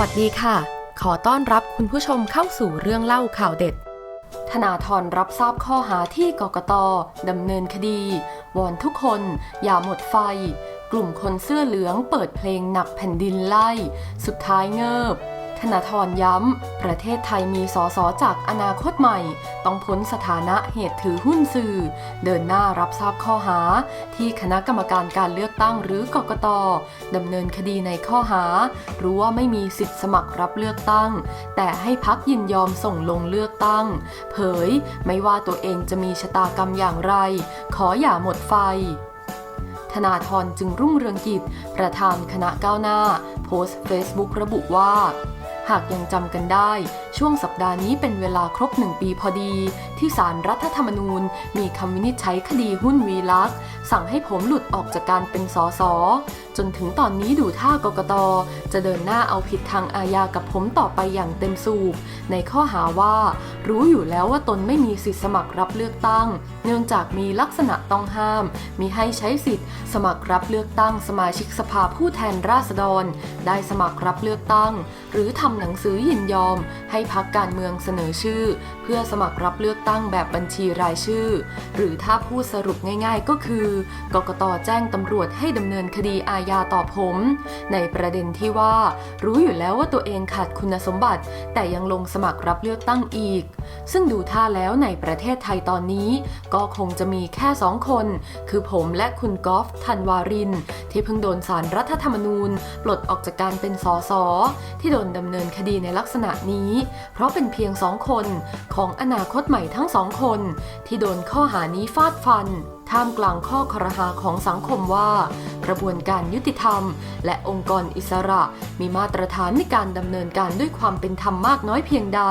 วัสดีค่ะ ขอต้อนรับคุณผู้ชมเข้าสู่เรื่องเล่าข่าวเด็ด ธนาธรรับทราบข้อหาที่กกตดำเนินคดี วอนทุกคน อย่าหมดไฟ กลุ่มคนเสื้อเหลืองเปิดเพลงหนักแผ่นดินไล่ สุดท้ายเงิบ ธนาธรย้ำ ประเทศไทยมีสสจากอนาคตใหม่ ต้องพ้นสถานะเหตุถือหุ้นสื่อ เดินหน้ารับทราบข้อหา ที่คณะกรรมการการเลือกตั้งหรือกกตดำเนินคดีในข้อหา รู้ว่าไม่มีสิทธิสมัครรับเลือกตั้ง แต่ให้พักยินยอมส่งลงเลือกตั้ง เผย ไม่ว่าตัวเองจะมีชะตากรรมอย่างไร ขออย่าหมดไฟธนาธรจึงรุ่งเรืองกิจ ประธานคณะก้าวหน้า โพสต์เฟซบุ๊กระบุว่า หากยังจำกันได้ ช่วงสัปดาห์นี้เป็นเวลาครบหนึ่งปีพอดี ที่สารรัฐธรรมนูญ มีคำวินิจฉัยคดีหุ้นวีลักษ์สั่งให้ผมหลุดออกจากการเป็นสสจนถึงตอนนี้ดูท่ากกตจะเดินหน้าเอาผิดทางอาญากับผมต่อไปอย่างเต็มสูบ ในข้อหาว่า รู้อยู่แล้วว่าตนไม่มีสิทธิสมัครรับเลือกตั้ง เนื่องจากมีลักษณะต้องห้าม มีให้ใช้สิทธิ์ สมัครรับเลือกตั้งสมาชิกสภาผู้แทนราษฎร ได้สมัครรับเลือกตั้ง หรือทำหนังสือยินยอม ให้พักการเมืองเสนอชื่อ เพื่อสมัครรับเลือกตั้งแบบบัญชีรายชื่อ หรือถ้าพูดสรุปง่ายๆก็คือกกตแจ้งตำรวจให้ดำเนินคดีอาญาต่อผม ในประเด็นที่ว่า รู้อยู่แล้วว่าตัวเองขาดคุณสมบัติ แต่ยังลงสมัครรับเลือกตั้งอีก ซึ่งดูท่าแล้วในประเทศไทยตอนนี้ ก็คงจะมีแค่สองคน คือผมและคุณกอล์ฟธันวาริน ที่เพิ่งโดนสารรัฐธรรมนูญ ปลดออกจากการเป็นสสที่โดนดำเนินคดีในลักษณะนี้ เพราะเป็นเพียงสองคนของอนาคตใหม่ทั้งสองคน ที่โดนข้อหานี้ฟาดฟันท่ามกลางข้อครหาของสังคมว่า กระบวนการยุติธรรม และองค์กรอิสระ มีมาตรฐานในการดำเนินการด้วยความเป็นธรรมมากน้อยเพียงใด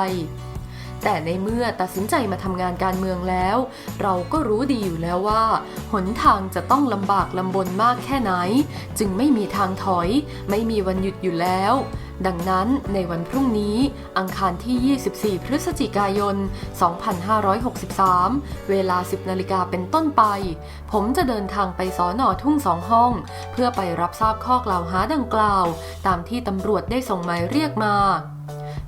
แต่ในเมื่อตัดสินใจมาทำงานการเมืองแล้ว เราก็รู้ดีอยู่แล้วว่า หนทางจะต้องลำบากลำบนมากแค่ไหน จึงไม่มีทางถอย ไม่มีวันหยุดอยู่แล้ว ดังนั้นในวันพรุ่งนี้ อังคารที่ 24 พฤศจิกายน 2563 เวลา 10 นาฬิกาเป็นต้นไป ผมจะเดินทางไปสอนอทุ่งสองห้อง เพื่อไปรับทราบข้อกล่าวหาดังกล่าว ตามที่ตำรวจได้ส่งหมายเรียกมา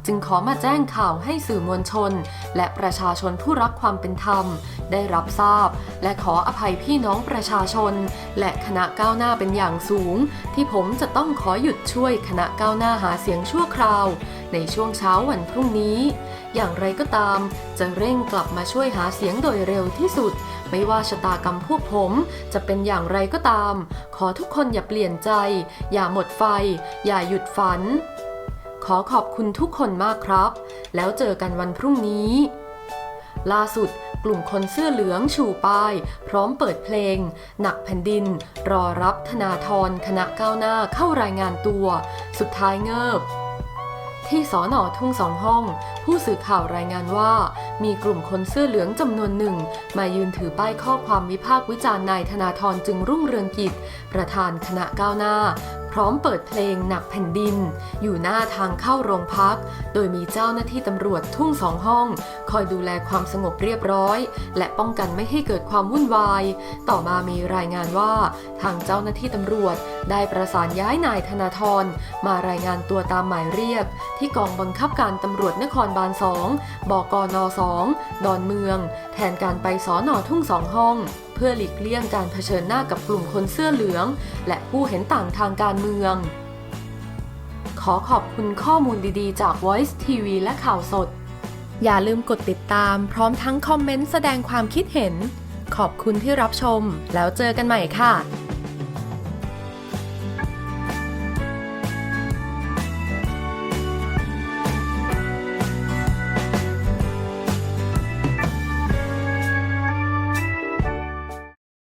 จึงขอมาแจ้งข่าวให้สื่อมวลชน และประชาชนผู้รักความเป็นธรรม ได้รับทราบ และขออภัยพี่น้องประชาชน และคณะก้าวหน้าเป็นอย่างสูง ที่ผมจะต้องขอหยุดช่วยคณะก้าวหน้าหาเสียงชั่วคราว ในช่วงเช้าวันพรุ่งนี้ อย่างไรก็ตาม จะเร่งกลับมาช่วยหาเสียงโดยเร็วที่สุด ไม่ว่าชะตากรรมพวกผมจะเป็นอย่างไรก็ตาม ขอทุกคนอย่าเปลี่ยนใจ อย่าหมดไฟ อย่าหยุดฝัน ขอขอบคุณทุกคนมากครับ แล้วเจอกันวันพรุ่งนี้ ล่าสุดกลุ่มคนเสื้อเหลืองชูป้าย พร้อมเปิดเพลง หนักแผ่นดิน รอรับธนาธรคณะก้าวหน้าเข้ารายงานตัว สุดท้ายเงิบ ที่สอนอทุ่งสองห้อง ผู้สื่อข่าวรายงานว่า มีกลุ่มคนเสื้อเหลืองจำนวนหนึ่ง มายืนถือป้ายข้อความวิพากษ์วิจารณ์นายธนาธรจึงรุ่งเรืองกิจ ประธานคณะก้าวหน้า พร้อมเปิดเพลงหนักแผ่นดิน อยู่หน้าทางเข้าโรงพัก โดยมีเจ้าหน้าที่ตำรวจทุ่งสองห้อง คอยดูแลความสงบเรียบร้อย และป้องกันไม่ให้เกิดความวุ่นวาย ต่อมามีรายงานว่า ทางเจ้าหน้าที่ตำรวจ ได้ประสานย้ายนายธนาธรมารายงานตัวตามหมายเรียก ที่กองบังคับการตำรวจนครบาล2บกน2ดอนเมือง แทนการไปสอนอทุ่งสองห้อง เพื่อหลีกเลี่ยงการเผชิญหน้ากับกลุ่มคนเสื้อเหลือง และผู้เห็นต่างทางการเมือง ขอขอบคุณข้อมูลดีๆ จาก Voice TV และข่าวสด อย่าลืมกดติดตามพร้อมทั้งคอมเมนต์แสดงความคิดเห็น ขอบคุณที่รับชม แล้วเจอกันใหม่ค่ะ